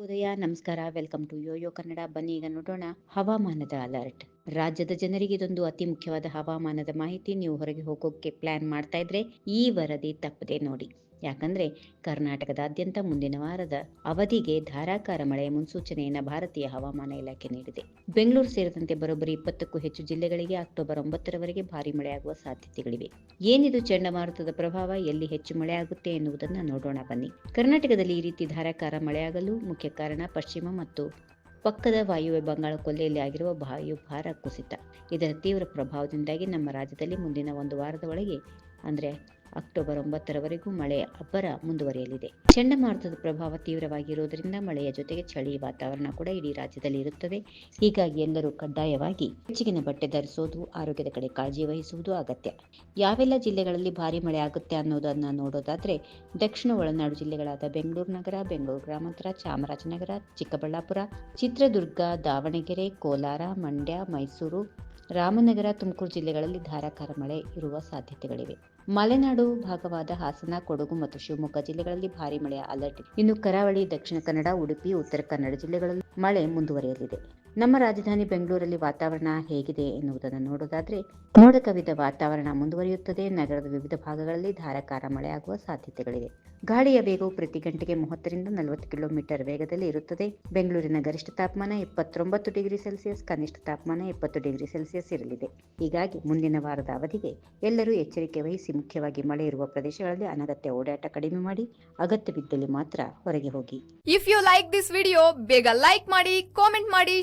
ಉದಯ ನಮಸ್ಕಾರ. Welcome to Yoyo Kannada ಬನ್ನಿ ಈಗ ನೋಡೋಣ ಹವಾಮಾನದ ಅಲರ್ಟ್ ರಾಜ್ಯದ ಜನರಿಗೆ ಇದೊಂದು ಅತಿ ಮುಖ್ಯವಾದ ಹವಾಮಾನದ ಮಾಹಿತಿ. ನೀವು ಹೊರಗೆ ಹೋಗೋಕ್ಕೆ ಪ್ಲಾನ್ ಮಾಡ್ತಾ ಇದ್ರೆ ಈ ವರದಿ ತಪ್ಪದೆ ನೋಡಿ. ಯಾಕಂದ್ರೆ ಕರ್ನಾಟಕದಾದ್ಯಂತ ಮುಂದಿನ ವಾರದ ಅವಧಿಗೆ ಧಾರಾಕಾರ ಮಳೆಯ ಮುನ್ಸೂಚನೆಯನ್ನು ಭಾರತೀಯ ಹವಾಮಾನ ಇಲಾಖೆ ನೀಡಿದೆ. ಬೆಂಗಳೂರು ಸೇರಿದಂತೆ ಬರೋಬ್ಬರಿ ಇಪ್ಪತ್ತಕ್ಕೂ ಹೆಚ್ಚು ಜಿಲ್ಲೆಗಳಿಗೆ ಅಕ್ಟೋಬರ್ ಒಂಬತ್ತರವರೆಗೆ ಭಾರಿ ಮಳೆಯಾಗುವ ಸಾಧ್ಯತೆಗಳಿವೆ. ಏನಿದು ಚಂಡಮಾರುತದ ಪ್ರಭಾವ? ಎಲ್ಲಿ ಹೆಚ್ಚು ಮಳೆ ಆಗುತ್ತೆ ಎನ್ನುವುದನ್ನು ನೋಡೋಣ ಬನ್ನಿ. ಕರ್ನಾಟಕದಲ್ಲಿ ಈ ರೀತಿ ಧಾರಾಕಾರ ಮಳೆಯಾಗಲು ಮುಖ್ಯ ಕಾರಣ ಪಶ್ಚಿಮ ಮತ್ತು ಪಕ್ಕದ ವಾಯುವ್ಯ ಬಂಗಾಳ ಕೊಲ್ಲಿಯಲ್ಲಿ ಆಗಿರುವ ವಾಯುಭಾರ ಕುಸಿತ. ಇದರ ತೀವ್ರ ಪ್ರಭಾವದಿಂದಾಗಿ ನಮ್ಮ ರಾಜ್ಯದಲ್ಲಿ ಮುಂದಿನ ಒಂದು ವಾರದ ಒಳಗೆ ಅಂದ್ರೆ ಅಕ್ಟೋಬರ್ ಒಂಬತ್ತರವರೆಗೂ ಮಳೆ ಅಬ್ಬರ ಮುಂದುವರಿಯಲಿದೆ. ಚಂಡಮಾರುತದ ಪ್ರಭಾವ ತೀವ್ರವಾಗಿರುವುದರಿಂದ ಮಳೆಯ ಜೊತೆಗೆ ಚಳಿ ವಾತಾವರಣ ಕೂಡ ಇಡೀ ರಾಜ್ಯದಲ್ಲಿ ಇರುತ್ತದೆ. ಹೀಗಾಗಿ ಎಲ್ಲರೂ ಕಡ್ಡಾಯವಾಗಿ ಹೆಚ್ಚಿಗಿನ ಬಟ್ಟೆ ಧರಿಸುವುದು, ಆರೋಗ್ಯದ ಕಡೆ ಕಾಳಜಿ ವಹಿಸುವುದು ಅಗತ್ಯ. ಯಾವೆಲ್ಲ ಜಿಲ್ಲೆಗಳಲ್ಲಿ ಭಾರಿ ಮಳೆ ಆಗುತ್ತೆ ಅನ್ನೋದನ್ನು ನೋಡೋದಾದ್ರೆ ದಕ್ಷಿಣ ಒಳನಾಡು ಜಿಲ್ಲೆಗಳಾದ ಬೆಂಗಳೂರು ನಗರ, ಬೆಂಗಳೂರು ಗ್ರಾಮಾಂತರ, ಚಾಮರಾಜನಗರ, ಚಿಕ್ಕಬಳ್ಳಾಪುರ, ಚಿತ್ರದುರ್ಗ, ದಾವಣಗೆರೆ, ಕೋಲಾರ, ಮಂಡ್ಯ, ಮೈಸೂರು ರಾಮನಗರ, ತುಮಕೂರು ಜಿಲ್ಲೆಗಳಲ್ಲಿ ಧಾರಾಕಾರ ಮಳೆ ಇರುವ ಸಾಧ್ಯತೆಗಳಿವೆ. ಮಲೆನಾಡು ಭಾಗವಾದ ಹಾಸನ, ಕೊಡಗು ಮತ್ತು ಶಿವಮೊಗ್ಗ ಜಿಲ್ಲೆಗಳಲ್ಲಿ ಭಾರಿ ಮಳೆಯ ಅಲರ್ಟ್ ಇನ್ನು ಕರಾವಳಿ, ದಕ್ಷಿಣ ಕನ್ನಡ, ಉಡುಪಿ, ಉತ್ತರ ಕನ್ನಡ ಜಿಲ್ಲೆಗಳಲ್ಲಿ ಮಳೆ ಮುಂದುವರಿಯಲಿದೆ. ನಮ್ಮ ರಾಜಧಾನಿ ಬೆಂಗಳೂರಲ್ಲಿ ವಾತಾವರಣ ಹೇಗಿದೆ ಎನ್ನುವುದನ್ನು ನೋಡೋದಾದ್ರೆ ಮೋಡ ಕವಿದ ವಾತಾವರಣ ಮುಂದುವರಿಯುತ್ತದೆ. ನಗರದ ವಿವಿಧ ಭಾಗಗಳಲ್ಲಿ ಧಾರಾಕಾರ ಮಳೆಯಾಗುವ ಸಾಧ್ಯತೆಗಳಿವೆ. ಗಾಳಿಯ ವೇಗವು ಪ್ರತಿ ಗಂಟೆಗೆ ಮೂವತ್ತರಿಂದ ನಲವತ್ತು ಕಿಲೋಮೀಟರ್ ವೇಗದಲ್ಲಿ ಇರುತ್ತದೆ. ಬೆಂಗಳೂರಿನ ಗರಿಷ್ಠ ತಾಪಮಾನ ಇಪ್ಪತ್ತೊಂಬತ್ತು ಡಿಗ್ರಿ ಸೆಲ್ಸಿಯಸ್, ಕನಿಷ್ಠ ತಾಪಮಾನ ಇಪ್ಪತ್ತು ಡಿಗ್ರಿ ಸೆಲ್ಸಿಯಸ್ ಇರಲಿದೆ. ಹೀಗಾಗಿ ಮುಂದಿನ ವಾರದ ಅವಧಿಗೆ ಎಲ್ಲರೂ ಎಚ್ಚರಿಕೆ ವಹಿಸಿ ಮುಖ್ಯವಾಗಿ ಮಳೆ ಇರುವ ಪ್ರದೇಶಗಳಲ್ಲಿ ಅನಗತ್ಯ ಓಡಾಟ ಕಡಿಮೆ ಮಾಡಿ, ಅಗತ್ಯವಿದ್ದಲ್ಲಿ ಮಾತ್ರ ಹೊರಗೆ ಹೋಗಿ. If you like this video ಬೇಗ ಲೈಕ್ ಮಾಡಿ ಕಾಮೆಂಟ್ ಮಾಡಿ